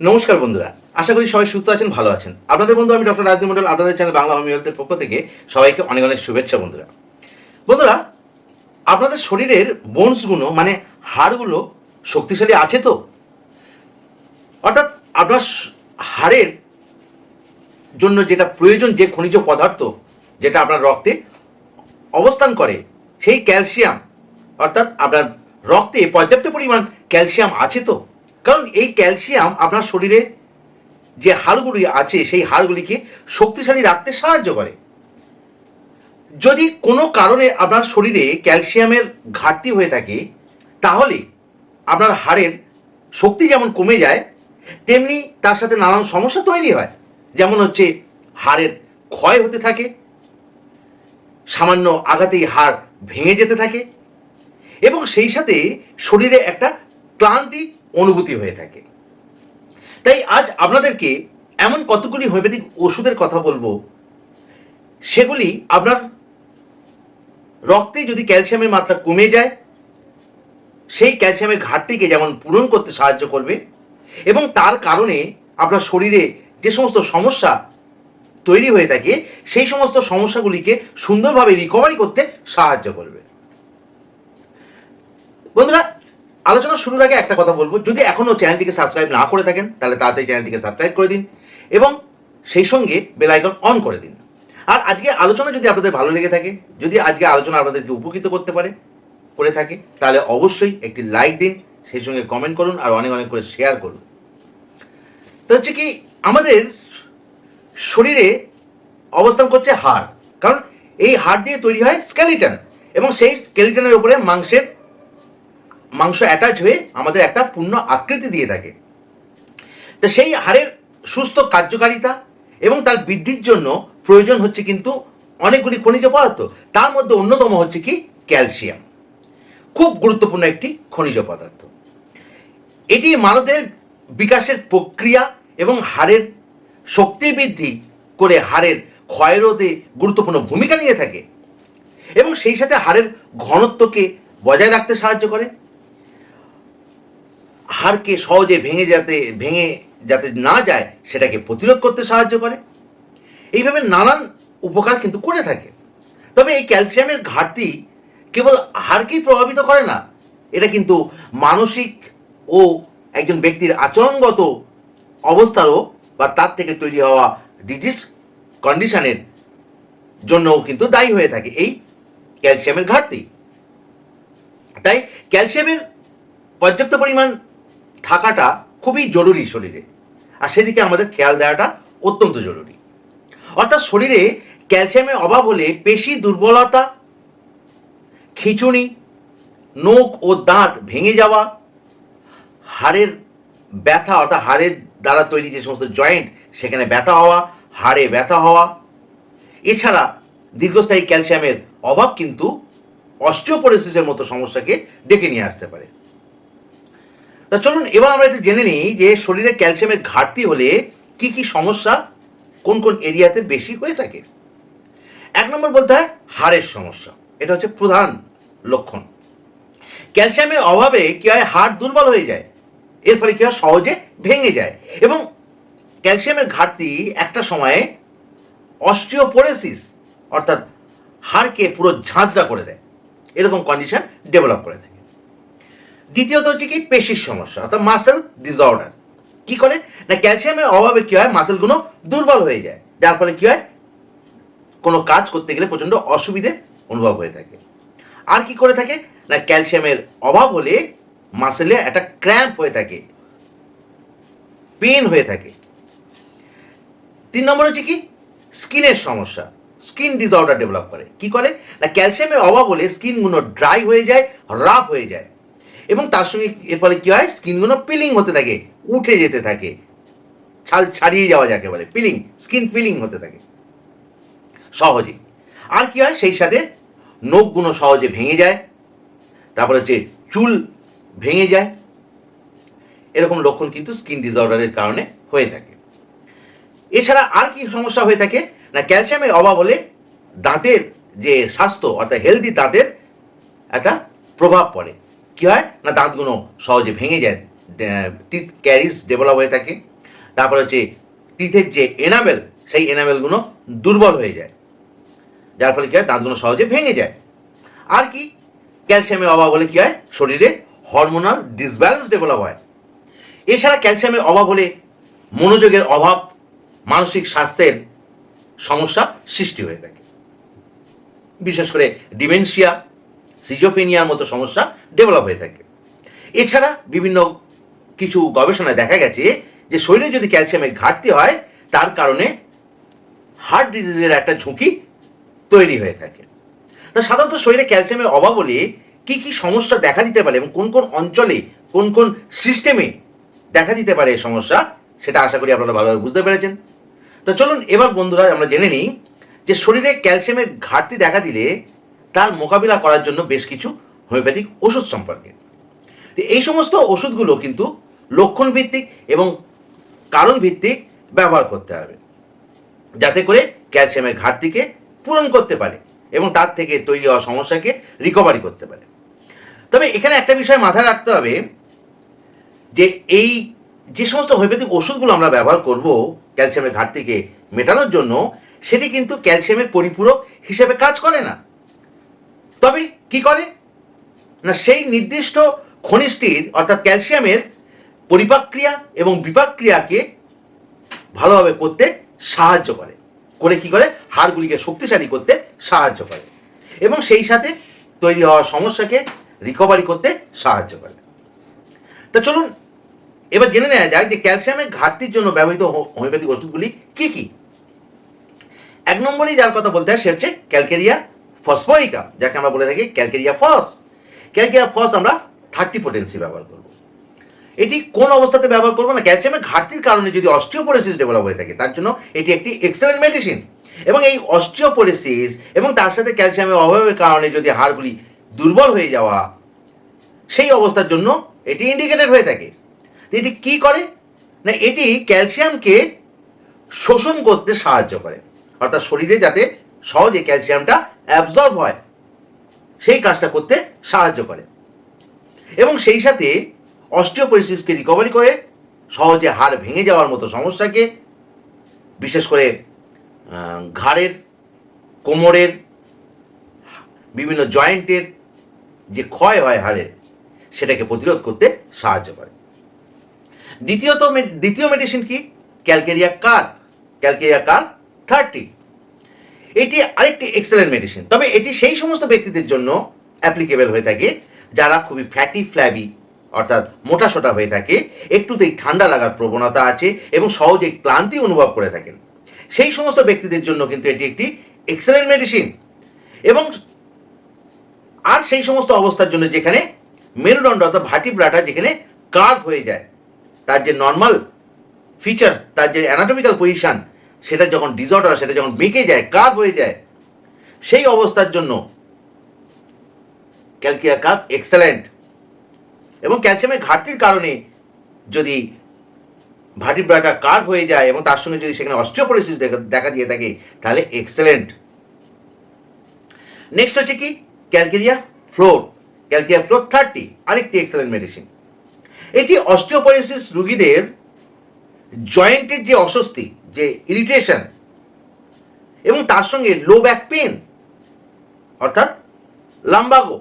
নমস্কার বন্ধুরা, আশা করি সবাই সুস্থ আছেন, ভালো আছেন। আপনাদের বন্ধু আমি ডক্টর রাজদীপ মন্ডল আপনাদের চ্যানেল বাংলা হোমিও হেলথের পক্ষ থেকে সবাইকে অনেক অনেক শুভেচ্ছা বন্ধুরা। বন্ধুরা, আপনাদের শরীরের বোনসগুলো মানে হাড়গুলো শক্তিশালী আছে তো? অর্থাৎ আপনার হাড়ের জন্য যেটা প্রয়োজন, যে খনিজ পদার্থ যেটা আপনার রক্তে অবস্থান করে, সেই ক্যালসিয়াম, অর্থাৎ আপনার রক্তে পর্যাপ্ত পরিমাণ ক্যালসিয়াম আছে তো? কারণ এই ক্যালসিয়াম আপনার শরীরে যে হাড়গুলি আছে, সেই হাড়গুলিকে শক্তিশালী রাখতে সাহায্য করে। যদি কোনো কারণে আপনার শরীরে ক্যালসিয়ামের ঘাটতি হয়ে থাকে, তাহলে আপনার হাড়ের শক্তি যেমন কমে যায়, তেমনি তার সাথে নানান সমস্যা তৈরি হয়। যেমন হচ্ছে হাড়ের ক্ষয় হতে থাকে, সামান্য আঘাতেই হাড় ভেঙে যেতে থাকে, এবং সেই সাথে শরীরে একটা ক্লান্তি অনুভূতি হয়ে থাকে। তাই আজ আপনাদেরকে এমন কতগুলি হোমিওপ্যাথিক ওষুধের কথা বলব। সেগুলি আপনার রক্তে যদি ক্যালসিয়ামের মাত্রা কমে যায়, সেই ক্যালসিয়ামের ঘাটতিকে যেমন পূরণ করতে সাহায্য করবে এবং তার কারণে আপনার শরীরে যে সমস্ত সমস্যা তৈরি হয়ে থাকে, সেই সমস্ত সমস্যাগুলিকে সুন্দরভাবে রিকভারি করতে সাহায্য করবে। বন্ধুরা আলোচনা শুরুর আগে একটা কথা বলব। যদি এখনও চ্যানেলটিকে সাবস্ক্রাইব না করে থাকেন, তাহলে তাড়াতাড়ি চ্যানেলটিকে সাবস্ক্রাইব করে দিন এবং সেই সঙ্গে বেল আইকন অন করে দিন। আর আজকে আলোচনা যদি আপনাদের ভালো লেগে থাকে, যদি আজকে আলোচনা আপনাদেরকে উপকৃত করতে পারে, করে থাকে, তাহলে অবশ্যই একটি লাইক দিন, সেই সঙ্গে কমেন্ট করুন আর অনেক অনেক করে শেয়ার করুন। তো হচ্ছে কি, আমাদের শরীরে অবস্থান করছে হাড়। কারণ এই হাড় দিয়ে তৈরি হয় স্কেলিটন এবং সেই স্কেলিটনের উপরে মাংসের মাংস অ্যাটাচ হয়ে আমাদের একটা পূর্ণ আকৃতি দিয়ে থাকে। তো সেই হাড়ের সুস্থ কার্যকারিতা এবং তার বৃদ্ধির জন্য প্রয়োজন হচ্ছে কিন্তু অনেকগুলি খনিজ পদার্থ। তার মধ্যে অন্যতম হচ্ছে কি? ক্যালসিয়াম। খুব গুরুত্বপূর্ণ একটি খনিজ পদার্থ। এটি মানবদের বিকাশের প্রক্রিয়া এবং হাড়ের শক্তি বৃদ্ধি করে হাড়ের ক্ষয়রোধে গুরুত্বপূর্ণ ভূমিকা নিয়ে থাকে এবং সেই সাথে হাড়ের ঘনত্বকে বজায় রাখতে সাহায্য করে। হাড়কে সহজে ভেঙে যাতে ভেঙে যাতে না যায়, সেটাকে প্রতিরোধ করতে সাহায্য করে। এইভাবে নানান উপকার কিন্তু করে থাকে। তবে এই ক্যালসিয়ামের ঘাটতি কেবল হাড়কেই প্রভাবিত করে না, এটা কিন্তু মানসিক ও একজন ব্যক্তির আচরণগত অবস্থারও বা তার থেকে তৈরি হওয়া ডিজিজ কন্ডিশনের জন্যও কিন্তু দায়ী হয়ে থাকে এই ক্যালসিয়ামের ঘাটতি। তাই ক্যালসিয়ামের পর্যাপ্ত পরিমাণ থাকাটা খুবই জরুরি শরীরে। আর সেদিকে আমাদের খেয়াল দেওয়াটা অত্যন্ত জরুরি। অর্থাৎ শরীরে ক্যালসিয়ামের অভাব হলে পেশি দুর্বলতা, খিঁচুনি, নখ ও দাঁত ভেঙে যাওয়া, হাড়ের ব্যথা অর্থাৎ হাড়ের দ্বারা তৈরি যে সমস্ত জয়েন্ট, সেখানে ব্যথা হওয়া, হাড়ে ব্যথা হওয়া। এছাড়া দীর্ঘস্থায়ী ক্যালসিয়ামের অভাব কিন্তু অস্টিওপোরোসিসের মতো সমস্যাকে ডেকে নিয়ে আসতে পারে। তা চলুন, এবার আমরা একটু জেনে নিই যে শরীরে ক্যালসিয়ামের ঘাটতি হলে কি কি সমস্যা কোন কোন এরিয়াতে বেশি হয়ে থাকে? এক নম্বর বলতে হয় হাড়ের সমস্যা, এটা হচ্ছে প্রধান লক্ষণ। ক্যালসিয়ামের অভাবে কি হয়? হাড় দুর্বল হয়ে যায়, এর ফলে কি হয়? সহজে ভেঙে যায় এবং ক্যালসিয়ামের ঘাটতি একটা সময়ে অস্টিওপোরেসিস, অর্থাৎ হাড়কে পুরো ঝাঁঝরা করে দেয়, এরকম কন্ডিশন ডেভেলপ করে থাকে। দ্বিতীয়ত হচ্ছে কি, পেশির সমস্যা, অর্থাৎ মাসেল ডিসঅর্ডার কি করে? না, ক্যালসিয়ামের অভাবে কি হয়? মাসেলগুলো দুর্বল হয়ে যায়। যার ফলে কি হয়? কোনো কাজ করতে গেলে প্রচণ্ড অসুবিধে অনুভব হয়ে থাকে। আর কি করে থাকে? না, ক্যালসিয়ামের অভাব হলে মাসেলে একটা ক্র্যাম্প হয়ে থাকে। পেন হয়ে থাকে। তিন নম্বর হচ্ছে কি? স্কিনের সমস্যা। স্কিন ডিসঅর্ডার ডেভেলপ করে। কি করে? না, ক্যালসিয়ামের অভাব হলে স্কিনগুলো ড্রাই হয়ে যায় রাফ হয়ে যায়। এবং তার সঙ্গে এর ফলে কী হয়? স্কিনগুলো পিলিং হতে থাকে, উঠে যেতে থাকে। ছাল ছাড়িয়ে যাওয়া যাকে বলে পিলিং স্কিন পিলিং হতে থাকে। সহজে। আর কি হয়? সেই সাথে নখগুলো সহজে ভেঙে যায়। তারপর হচ্ছে চুল ভেঙে যায়। এরকম লক্ষণ কিন্তু স্কিন ডিসঅর্ডারের কারণে হয়ে থাকে। এছাড়া আর কি সমস্যা হয়ে থাকে? না, ক্যালসিয়ামের অভাব হলে দাঁতের যে স্বাস্থ্য, অর্থাৎ হেলদি দাঁতের একটা প্রভাব পড়ে। কি হয়? না, দাঁতগুলো সহজে ভেঙে যায়। টিথ ক্যারিজ ডেভেলপ হয়ে থাকে। তারপর হচ্ছে টিথের যে এনামেল সেই এনামেলগুলো দুর্বল হয়ে যায়। যার ফলে কী হয়? দাঁতগুলো সহজে ভেঙে যায়। আর কি? ক্যালসিয়ামের অভাব হলে কী হয়? শরীরে হরমোনাল ডিসব্যালেন্স ডেভেলপ হয়। এছাড়া ক্যালসিয়ামের অভাব হলে মনোযোগের অভাব, মানসিক স্বাস্থ্যের সমস্যা সৃষ্টি হয়ে থাকে। বিশেষ করে ডিমেনশিয়া সিজোফেনিয়ার মতো সমস্যা ডেভেলপ হয়ে থাকে। এছাড়া বিভিন্ন কিছু গবেষণায় দেখা গেছে যে শরীরে যদি ক্যালসিয়ামের ঘাটতি হয়, তার কারণে হার্ট ডিজিজের একটা ঝুঁকি তৈরি হয়ে থাকে। তা সাধারণত শরীরে ক্যালসিয়ামের অভাব হলে কী কী সমস্যা দেখা দিতে পারে এবং কোন কোন অঞ্চলে, কোন কোন সিস্টেমে দেখা দিতে পারে এই সমস্যা, সেটা আশা করি আপনারা ভালোভাবে বুঝতে পেরেছেন। তো চলুন এবার বন্ধুরা আমরা জেনে নিই যে শরীরে ক্যালসিয়ামের ঘাটতি দেখা দিলে তার মোকাবিলা করার জন্য বেশ কিছু হোমিওপ্যাথিক ওষুধ সম্পর্কে। এই সমস্ত ওষুধগুলো কিন্তু লক্ষণ ভিত্তিক এবং কারণ ভিত্তিক ব্যবহার করতে হবে। যাতে করে ক্যালসিয়ামের ঘাটতিকে পূরণ করতে পারে এবং তার থেকে তৈরি হওয়া সমস্যাকে রিকভারি করতে পারে। তবে এখানে একটা বিষয় মাথায় রাখতে হবে যে এই যে সমস্ত হোমিওপ্যাথিক ওষুধগুলো আমরা ব্যবহার করব ক্যালসিয়ামের ঘাটতিকে মেটানোর জন্য, সেটি কিন্তু ক্যালসিয়ামের পরিপূরক হিসেবে কাজ করে না। তবে কি করে? না, সেই নির্দিষ্ট খনিজটির অর্থাৎ ক্যালসিয়ামের পরিপাক্রিয়া এবং বিপাক্রিয়াকে ভালোভাবে করতে সাহায্য করে। করে কি করে? হাড়গুলিকে শক্তিশালী করতে সাহায্য করে এবং সেই সাথে তৈরি হওয়া সমস্যাকে রিকভারি করতে সাহায্য করে। তা চলুন, এবার জেনে নেওয়া যাক যে ক্যালসিয়ামের ঘাটতির জন্য ব্যবহৃত হোমিওপ্যাথিক ওষুধগুলি কী কী। এক নম্বরেই যার কথা বলতে হয়, সে হচ্ছে ক্যালকেরিয়া ফসফরিকা, যাকে আমরা বলে থাকি ক্যালকেরিয়া ফস। ক্যালকেরিয়া ফস আমরা থার্টি পোটেন্সি ব্যবহার করব। এটি কোন অবস্থাতে ব্যবহার করব না ক্যালসিয়ামের ঘাটতির কারণে যদি অস্টিওপোরেসিস ডেভেলপ হয়ে থাকে, তার জন্য এটি একটি এক্সেলেন্ট মেডিসিন এবং এই অস্টিওপোরেসিস এবং তার সাথে ক্যালসিয়ামের অভাবের কারণে যদি হাড়গুলি দুর্বল হয়ে যাওয়া, সেই অবস্থার জন্য এটি ইন্ডিকেটেড হয়ে থাকে। এটি কি করে? না, এটি ক্যালসিয়ামকে শোষণ করতে সাহায্য করে। অর্থাৎ শরীরে যাতে সহজে ক্যালসিয়ামটা অ্যাবজর্ব হয়। সেই কাজটা করতে সাহায্য করে। এবং সেই সাথে অস্টিওপোরিসিসকে রিকভারি করে, সহজে হাড় ভেঙে যাওয়ার মতো সমস্যাকে, বিশেষ করে ঘাড়ের, কোমরের, বিভিন্ন জয়েন্টের যে ক্ষয় হয় হাড়ের সেটাকে প্রতিরোধ করতে সাহায্য করে। দ্বিতীয়ত দ্বিতীয় মেডিসিন কি? Calcarea carb calcarea carb thirty এটি আরেকটি এক্সেলেন্ট মেডিসিন তবে এটি সেই সমস্ত ব্যক্তিদের জন্য অ্যাপ্লিকেবল হয়ে থাকে যারা খুবই ফ্যাটি ফ্ল্যাবি অর্থাৎ মোটা সোটা হয়ে থাকে, একটুতেই ঠান্ডা লাগার প্রবণতা আছে এবং সহজেই ক্লান্তি অনুভব করে থাকেন। সেই সমস্ত ব্যক্তিদের জন্য কিন্তু এটি একটি এক্সেলেন্ট মেডিসিন এবং আর সেই সমস্ত অবস্থার জন্য যেখানে মেরুদণ্ড অর্থাৎ ভাটিব্রাটা যেখানে কার্ভ হয়ে যায়, তার যে নর্মাল ফিচার্স তার যে অ্যানাটমিক্যাল পজিশন সেটা যখন ডিসঅর্ডার সেটা যখন বেঁকে যায় কার্ভ হয়ে যায়, সেই অবস্থার জন্য ক্যালকিয়া কাপ এক্সেলেন্ট এবং ক্যালসিয়ামের ঘাটতির কারণে যদি ভাটিব্রাটা কার্ভ হয়ে যায় এবং তার সঙ্গে যদি সেখানে অস্ট্রিওপোলিসিস দেখা দিয়ে থাকে, তাহলে এক্সেলেন্ট নেক্সট হচ্ছে কি? Calcarea fluor calcarea fluor thirty আরেকটি এক্সেলেন্ট মেডিসিন এটি অস্টিওপোরিসিস রুগীদের জয়েন্টের যে অস্বস্তি যে ইরিটেশন এবং তার সঙ্গে লো ব্যাক পেন অর্থাৎ লাম্বাগো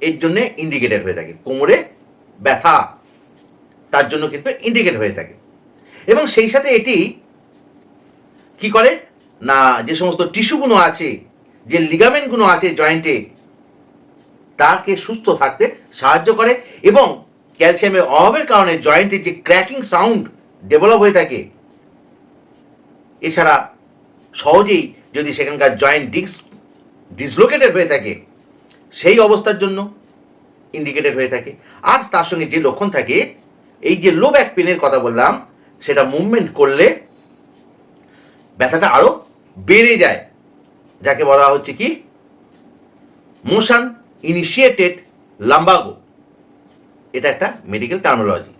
এর জন্য ইন্ডিকেটেড হয়ে থাকে। কোমরে ব্যথা, তার জন্য কিন্তু ইন্ডিকেট হয়ে থাকে। এবং সেই সাথে এটি কি করে? না, যে সমস্ত টিস্যুগুলো আছে, যে লিগামেন্টগুলো আছে জয়েন্টে তাকে সুস্থ থাকতে সাহায্য করে এবং ক্যালসিয়ামের অভাবের কারণে জয়েন্টের যে ক্র্যাকিং সাউন্ড ডেভেলপ হয়ে থাকে এছাড়া সহজেই যদি সেখানকার জয়েন্ট ডিস্ক ডিসলোকেটেড হয়ে থাকে, সেই অবস্থার জন্য ইন্ডিকেটেড হয়ে থাকে। আর তার সঙ্গে যে লক্ষণ থাকে, এই যে লো ব্যাক পেনের কথা বললাম, সেটা মুভমেন্ট করলে ব্যথাটা আরও বেড়ে যায়। যাকে বলা হচ্ছে কি? মোশন ইনিশিয়েটেড লাম্বাগো এটা একটা মেডিকেল টার্মোলজি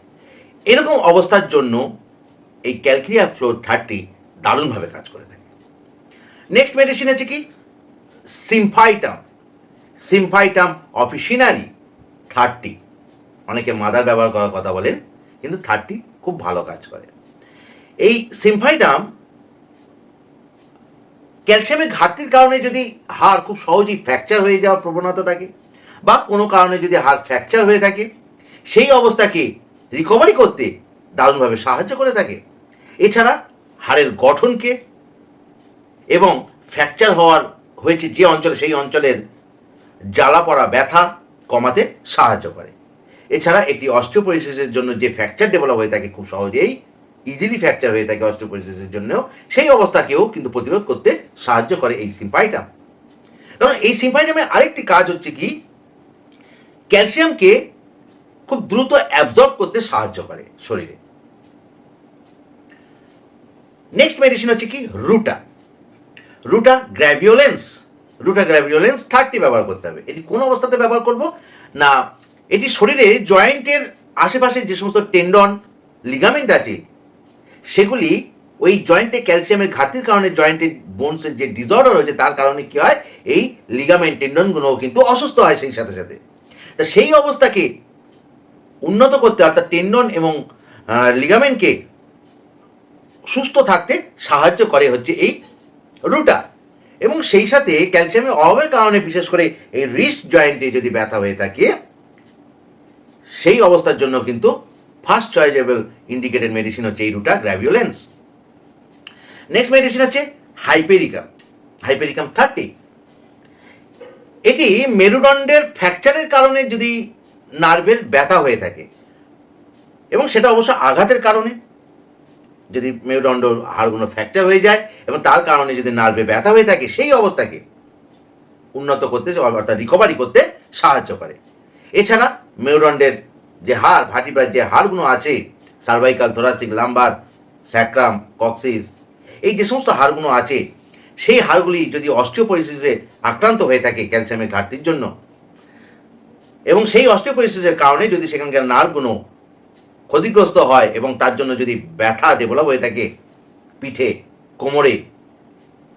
এরকম অবস্থার জন্য এই ক্যালকিরিয়া ফ্লোর থার্টি দারুণভাবে কাজ করে থাকে। নেক্সট মেডিসিন আছে কি? সিম্ফাইটাম সিম্ফাইটাম অফিসিনারি থার্টি অনেকে মাদার ব্যবহার করার কথা বলেন, কিন্তু থার্টি খুব ভালো কাজ করে। এই সিম্ফাইটাম ক্যালসিয়ামের ঘাটতির কারণে যদি হাড় খুব সহজেই ফ্র্যাকচার হয়ে যাওয়ার প্রবণতা থাকে, বা কোনো কারণে যদি হাড় ফ্র্যাকচার হয়ে থাকে, সেই অবস্থাকে রিকভারি করতে দারুণভাবে সাহায্য করে থাকে। এছাড়া হাড়ের গঠনকে এবং ফ্র্যাকচার হওয়ার হয়েছে যে অঞ্চলে, সেই অঞ্চলের জ্বালা পড়া ব্যথা কমাতে সাহায্য করে। এছাড়া একটি অস্ট্রোপোরিসিসের জন্য যে ফ্র্যাকচার ডেভেলপ হয়ে থাকে খুব সহজেই ইজিলি ফ্র্যাকচার হয়ে থাকে অস্ট্রোপোরিসিসের জন্যও, সেই অবস্থাকেও কিন্তু প্রতিরোধ করতে সাহায্য করে এই সিম্পাইটাম। কারণ এই সিম্পাইটামের আরেকটি কাজ হচ্ছে কি, ক্যালসিয়ামকে খুব দ্রুত অ্যাবজর্ব করতে সাহায্য করে শরীরে। নেক্সট মেডিসিন হচ্ছে কি? রুটা। রুটা গ্র্যাভিওলেন্স রুটা গ্র্যাভিওলেন্স থার্টি ব্যবহার করতে হবে। এটি কোন অবস্থাতে ব্যবহার করব? না, এটি শরীরে জয়েন্টের আশেপাশে যে সমস্ত টেন্ডন লিগামেন্ট আছে, সেগুলি ওই জয়েন্টে ক্যালসিয়ামের ঘাটতির কারণে জয়েন্টের বোনসের যে ডিসঅর্ডার হয়েছে তার কারণে কি হয়? এই লিগামেন্ট টেন্ডনগুলোও কিন্তু অসুস্থ হয় সেই সাথে সাথে। তা সেই অবস্থাকে উন্নত করতে অর্থাৎ টেন্ডন এবং লিগামেন্টকে সুস্থ থাকতে সাহায্য করে হচ্ছে এই রুটা। এবং সেই সাথে ক্যালসিয়ামের অভাবের কারণে, বিশেষ করে এই রিস্ট জয়েন্টে যদি ব্যথা হয়ে থাকে, সেই অবস্থার জন্য কিন্তু ফার্স্ট চয়েজেবল ইন্ডিকেটেড মেডিসিন হচ্ছে এই রুটা গ্র্যাভিওলেন্স নেক্সট মেডিসিন হচ্ছে হাইপেরিকাম হাইপেরিকাম থার্টি এটি মেরুদণ্ডের ফ্র্যাকচারের কারণে যদি নার্ভের ব্যথা হয়ে থাকে, এবং সেটা অবশ্য আঘাতের কারণে যদি মেরুদণ্ড হাড়গুলো ফ্র্যাকচার হয়ে যায় এবং তার কারণে যদি নার্ভে ব্যথা হয়ে থাকে, সেই অবস্থাকে উন্নত করতে অর্থাৎ রিকভারি করতে সাহায্য করে। এছাড়া মেরুদণ্ডের যে হাড় ভাটিপ্রায় যে হাড়গুলো আছে cervical thoracic lumbar sacrum coccyx এই যে সমস্ত হাড়গুলো আছে, সেই হাড়গুলি যদি অস্টিওপরিসিসে আক্রান্ত হয়ে থাকে ক্যালসিয়ামের ঘাটতির জন্য, এবং সেই অস্টিওপরিসিসের কারণে যদি সেখানকার নার্ভগুলো ক্ষতিগ্রস্ত হয় এবং তার জন্য যদি ব্যথা ডেভেলপ হয়ে থাকে পিঠে, কোমরে,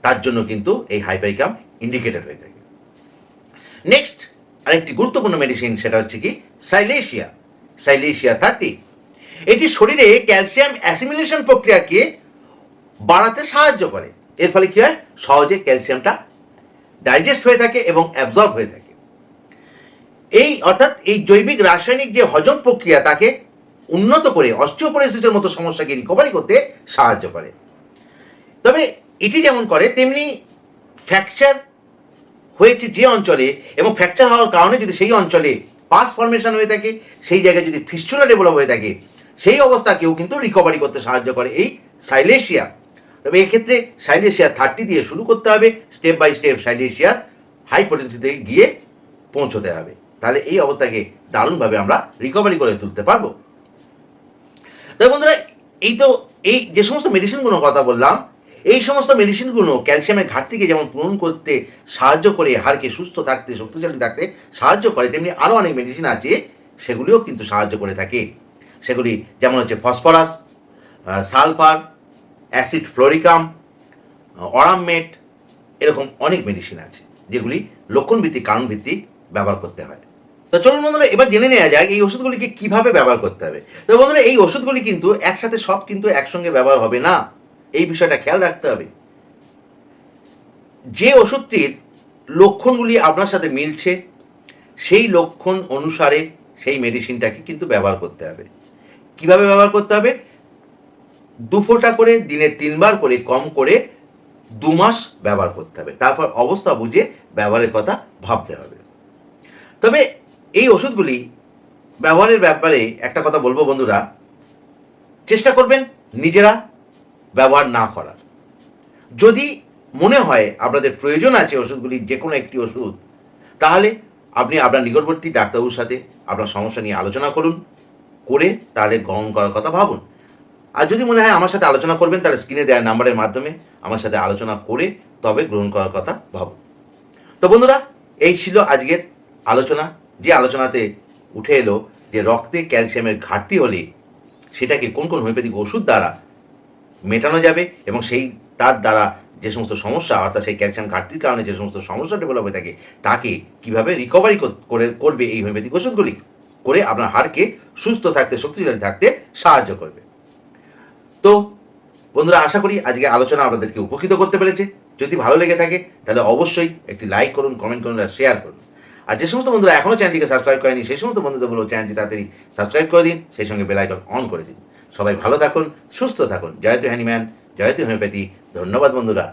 তার জন্য কিন্তু এই হাইপাইকাম ইন্ডিকেটেড হয়ে থাকে। নেক্সট আরেকটি গুরুত্বপূর্ণ মেডিসিন সেটা হচ্ছে কি? সাইলেশিয়া সাইলেশিয়া থার্টি এটি শরীরে ক্যালসিয়াম অ্যাসিমিলেশন প্রক্রিয়াকে বাড়াতে সাহায্য করে। এর ফলে কী হয়? সহজে ক্যালসিয়ামটা ডাইজেস্ট হয়ে থাকে এবং অ্যাবজর্ব হয়ে থাকে। এই অর্থাৎ এই জৈবিক রাসায়নিক যে হজম প্রক্রিয়া, তাকে উন্নত করে অস্টিওপোরোসিসের মতো সমস্যাকে রিকভারি করতে সাহায্য করে। তবে এটি যেমন করে, তেমনি ফ্র্যাকচার হয়েছে যে অঞ্চলে এবং ফ্র্যাকচার হওয়ার কারণে যদি সেই অঞ্চলে পাস ফর্মেশন হয়ে থাকে, সেই জায়গায় যদি ফিস্চুলা ডেভেলপ হয়ে থাকে, সেই অবস্থাকেও কিন্তু রিকভারি করতে সাহায্য করে এই সাইলেশিয়া তবে এক্ষেত্রে সাইলেশিয়া থার্টি দিয়ে শুরু করতে হবে স্টেপ বাই স্টেপ সাইলেশিয়ার হাই পোটেন্সিতে গিয়ে পৌঁছতে হবে। তাহলে এই অবস্থাকে দারুণভাবে আমরা রিকভারি করে তুলতে পারব। তবে বন্ধুরা, এই তো এই যে সমস্ত মেডিসিনগুলো কথা বললাম, এই সমস্ত মেডিসিনগুলো ক্যালসিয়ামের ঘাটতিকে যেমন পূরণ করতে সাহায্য করে, হাড়কে সুস্থ থাকতে, শক্তিশালী থাকতে সাহায্য করে, তেমনি আরও অনেক মেডিসিন আছে, সেগুলিও কিন্তু সাহায্য করে থাকে। সেগুলি যেমন হচ্ছে phosphorus sulphur acid fluoricum aurum met এরকম অনেক মেডিসিন আছে, যেগুলি লক্ষণভিত্তিক, কারণভিত্তিক ব্যবহার করতে হয়। তো চলুন বন্ধুরা, এবার জেনে নেওয়া যাক এই ওষুধগুলিকে কীভাবে ব্যবহার করতে হবে। তো বন্ধুরা, এই ওষুধগুলি কিন্তু একসাথে সব কিন্তু একসঙ্গে ব্যবহার হবে না। এই বিষয়টা খেয়াল রাখতে হবে। যে ওষুধটির লক্ষণগুলি আপনার সাথে মিলছে, সেই লক্ষণ অনুসারে সেই মেডিসিনটাকে কিন্তু ব্যবহার করতে হবে। কীভাবে ব্যবহার করতে হবে? দু ফোঁটা করে, দিনে তিনবার করে, কম করে দু মাস ব্যবহার করতে হবে। তারপর অবস্থা বুঝে ব্যবহারের কথা ভাবতে হবে। তবে এই ওষুধগুলি ব্যবহারের ব্যাপারে একটা কথা বলব বন্ধুরা। চেষ্টা করবেন নিজেরা ব্যবহার না করার। যদি মনে হয় আপনাদের প্রয়োজন আছে ওষুধগুলির যে কোনো একটি ওষুধ, তাহলে আপনি আপনার নিকটবর্তী ডাক্তারবাবুর সাথে আপনার সমস্যা নিয়ে আলোচনা করুন, করে তাহলে গ্রহণ করার কথা ভাবুন। আর যদি মনে হয় আমার সাথে আলোচনা করবেন, তাহলে স্ক্রিনে দেওয়া নাম্বারের মাধ্যমে আমার সাথে আলোচনা করে তবে গ্রহণ করার কথা ভাবুন। তো বন্ধুরা, এই ছিল আজকের আলোচনা। যে আলোচনাতে উঠে এলো যে রক্তে ক্যালসিয়ামের ঘাটতি হলে সেটাকে কোন কোন হোমিওপ্যাথিক ওষুধ দ্বারা মেটানো যাবে এবং সেই তার দ্বারা যে সমস্ত সমস্যা, অর্থাৎ সেই ক্যালসিয়াম ঘাটতির কারণে যে সমস্ত সমস্যা ডেভেলপ হয়ে থাকে, তাকে কীভাবে রিকভারি করে করবে এই হোমিওপ্যাথিক ওষুধগুলি? করে আপনার হাড়কে সুস্থ থাকতে, শক্তিশালী থাকতে সাহায্য করবে। তো বন্ধুরা, আশা করি আজকে আলোচনা আপনাদেরকে উপকৃত করতে পেরেছে। যদি ভালো লেগে থাকে, তাহলে অবশ্যই একটি লাইক করুন কমেন্ট করুন আর শেয়ার করুন। আর যে সমস্ত বন্ধুরা এখনও চ্যানেলটিকে সাবস্ক্রাইব করেনি, সেই সমস্ত বন্ধুদের বলব চ্যানেলটি তাড়াতাড়ি সাবস্ক্রাইব করে দিন, সেই সঙ্গে বেলাইকন অন করে দিন। সবাই ভালো থাকুন, সুস্থ থাকুন। জয়তু হ্যানিম্যান জয়তু হোমিওপ্যাথি। ধন্যবাদ বন্ধুরা।